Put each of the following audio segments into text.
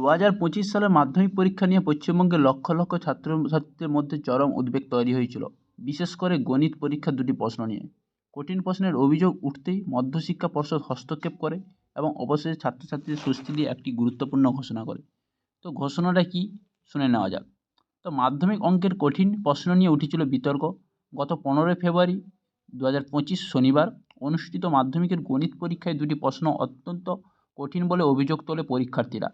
দু হাজার পঁচিশ সালের মাধ্যমিক পরীক্ষা নিয়ে পশ্চিমবঙ্গের লক্ষ লক্ষ ছাত্রছাত্রীদের মধ্যে চরম উদ্বেগ তৈরি হয়েছিল, বিশেষ করে গণিত পরীক্ষার দুটি প্রশ্ন নিয়ে। কঠিন প্রশ্নের অভিযোগ উঠতেই মধ্যশিক্ষা পর্ষদ হস্তক্ষেপ করে এবং অবশেষে ছাত্রছাত্রীদের স্বস্তি দিয়ে একটি গুরুত্বপূর্ণ ঘোষণা করে। তো ঘোষণাটা কী? শুনে নেওয়া যাক। তো মাধ্যমিক অঙ্কের কঠিন প্রশ্ন নিয়ে উঠেছিল বিতর্ক। গত পনেরোই ফেব্রুয়ারি দু হাজার পঁচিশ শনিবার অনুষ্ঠিত মাধ্যমিকের গণিত পরীক্ষায় দুটি প্রশ্ন অত্যন্ত কঠিন বলে অভিযোগ তোলে পরীক্ষার্থীরা।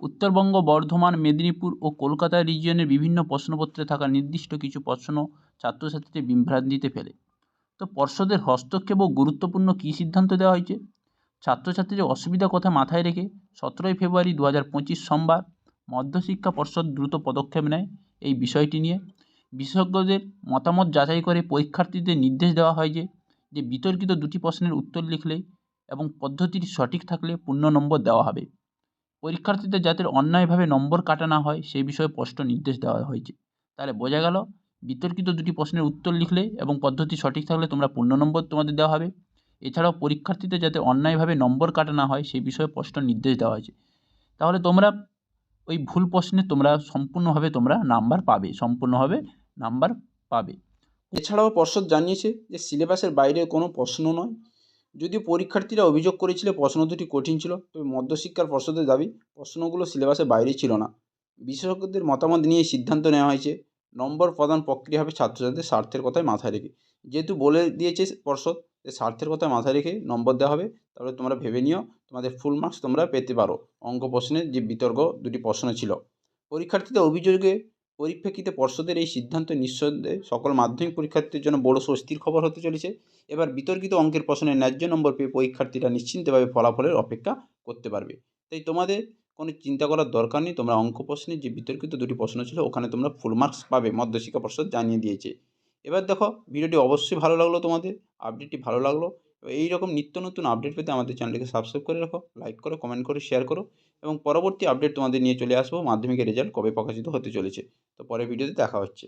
উত্তরবঙ্গ, বর্ধমান, মেদিনীপুর ও কলকাতা রিজিয়নের বিভিন্ন প্রশ্নপত্রে থাকা নির্দিষ্ট কিছু প্রশ্ন ছাত্রছাত্রীদের বিভ্রান্তিতে ফেলে। তো পর্ষদের হস্তক্ষেপ ও গুরুত্বপূর্ণ কী সিদ্ধান্ত দেওয়া হয়েছে? ছাত্রছাত্রীদের অসুবিধা কথা মাথায় রেখে সতেরোই ফেব্রুয়ারি দু হাজার পঁচিশ সোমবার মধ্যশিক্ষা পর্ষদ দ্রুত পদক্ষেপ নেয় এই বিষয়টি নিয়ে। বিশেষজ্ঞদের মতামত যাচাই করে পরীক্ষার্থীদের নির্দেশ দেওয়া হয় যে যে বিতর্কিত দুটি প্রশ্নের উত্তর লিখলে এবং পদ্ধতিটি সঠিক থাকলে পূর্ণ নম্বর দেওয়া হবে। পরীক্ষার্থীদের যাতে অন্যায়ভাবে নম্বর কাটা না হয়, সেই বিষয়ে স্পষ্ট নির্দেশ দেওয়া হয়েছে। তাহলে বোঝা গেল, বিতর্কিত দুটি প্রশ্নের উত্তর লিখলে এবং পদ্ধতি সঠিক থাকলে তোমরা পূর্ণ নম্বর তোমাদের দেওয়া হবে। এছাড়াও পরীক্ষার্থীদের যাতে অন্যায়ভাবে নম্বর কাটা না হয়, সেই বিষয়ে স্পষ্ট নির্দেশ দেওয়া হয়েছে। তাহলে তোমরা ওই ভুল প্রশ্নে তোমরা সম্পূর্ণভাবে তোমরা নাম্বার পাবে, সম্পূর্ণভাবে নাম্বার পাবে। এছাড়াও পর্ষদ জানিয়েছে যে সিলেবাসের বাইরে কোনো প্রশ্ন নয়। যদিও পরীক্ষার্থীরা অভিযোগ করেছিল প্রশ্ন দুটি কঠিন ছিল, তবে মধ্যশিক্ষার পর্ষদের দাবি প্রশ্নগুলো সিলেবাসের বাইরে ছিল না। বিশেষজ্ঞদের মতামত নিয়ে সিদ্ধান্ত নেওয়া হয়েছে, নম্বর প্রদান প্রক্রিয়া হবে ছাত্রছাত্রীদের স্বার্থের কথায় মাথায় রেখে। যেহেতু বলে দিয়েছে পর্ষদ স্বার্থের কথা মাথায় রেখে নম্বর দেওয়া হবে, তাহলে তোমরা ভেবে নিও, তোমাদের ফুল মার্কস তোমরা পেতে পারো। অঙ্ক প্রশ্নের যে বিতর্ক, দুটি প্রশ্ন ছিল। পরীক্ষার্থীদের অভিযোগে পরিপ্রেক্ষিতে পর্ষদের এই সিদ্ধান্ত নিঃসন্দেহে সকল মাধ্যমিক পরীক্ষার্থীর জন্য বড় স্বস্তির খবর হতে চলেছে। এবার বিতর্কিত অঙ্কের প্রশ্নে ন্যায্য নম্বর পেয়ে পরীক্ষার্থীরা নিশ্চিন্তভাবে ফলাফলের অপেক্ষা করতে পারবে। তাই তোমাদের কোনো চিন্তা করার দরকার নেই, তোমরা অঙ্ক প্রশ্নে যে বিতর্কিত দুটি প্রশ্ন ছিল, ওখানে তোমরা ফুল মার্কস পাবে, মধ্যশিক্ষা পর্ষদ জানিয়ে দিয়েছে। এবার দেখো, ভিডিওটি অবশ্যই ভালো লাগল তোমাদের আপডেটটি ভালো লাগল। এই রকম নিত্য নতুন আপডেট পেতে আমাদের চ্যানেলকে সাবস্ক্রাইব করে রাখো লাইক করো কমেন্ট করো শেয়ার করো এবং পরবর্তী আপডেট তোমাদের নিয়ে চলে আসব মাধ্যমিকের রেজাল্ট কবে প্রকাশিত হতে চলেছে। তো পরের ভিডিওতে দেখা হচ্ছে।